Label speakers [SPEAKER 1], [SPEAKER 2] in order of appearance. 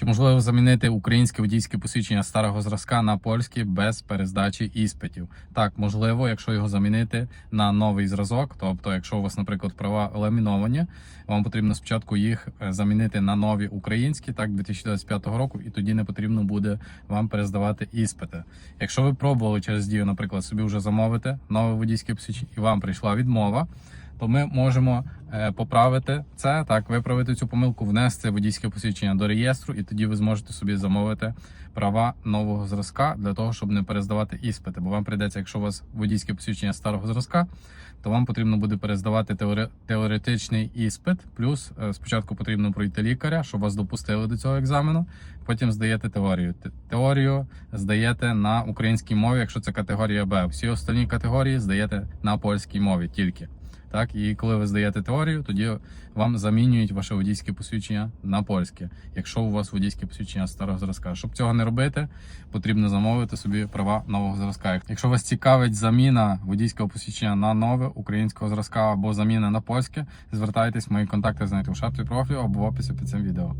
[SPEAKER 1] Чи можливо замінити українське водійське посвідчення старого зразка на польське без перездачі іспитів? Так, можливо, якщо його замінити на новий зразок. Тобто, якщо у вас, наприклад, права ламіновані, вам потрібно спочатку їх е, замінити на нові українські, так 2025 року, і тоді не потрібно буде вам перездавати іспити. Якщо ви пробували через дію, наприклад, собі вже замовити нове водійське посвідчення, і вам прийшла відмова. То ми можемо е, поправити це, так виправити цю помилку, внести водійське посвідчення до реєстру, і тоді ви зможете собі замовити права нового зразка для того, щоб не перездавати іспити. Бо вам прийдеться, якщо у вас водійське посвідчення старого зразка, то вам потрібно буде перездавати теоре- теоретичний іспит. Плюс е, спочатку потрібно пройти лікаря, щоб вас допустили до цього екзамену. Потім здаєте теорію. Теорію здаєте на українській мові, якщо це категорія Б. Всі остальні категорії здаєте на польській мові тільки. Так, і коли ви здаєте теорію, тоді вам замінюють ваше водійське посвідчення на польське, якщо у вас водійське посвідчення старого зразка. Щоб цього не робити, потрібно замовити собі права нового зразка. Якщо вас цікавить заміна водійського посвідчення на нове українського зразка або заміна на польське, звертайтесь, мої контакти знайдете у шапці профілю або в описі під цим відео.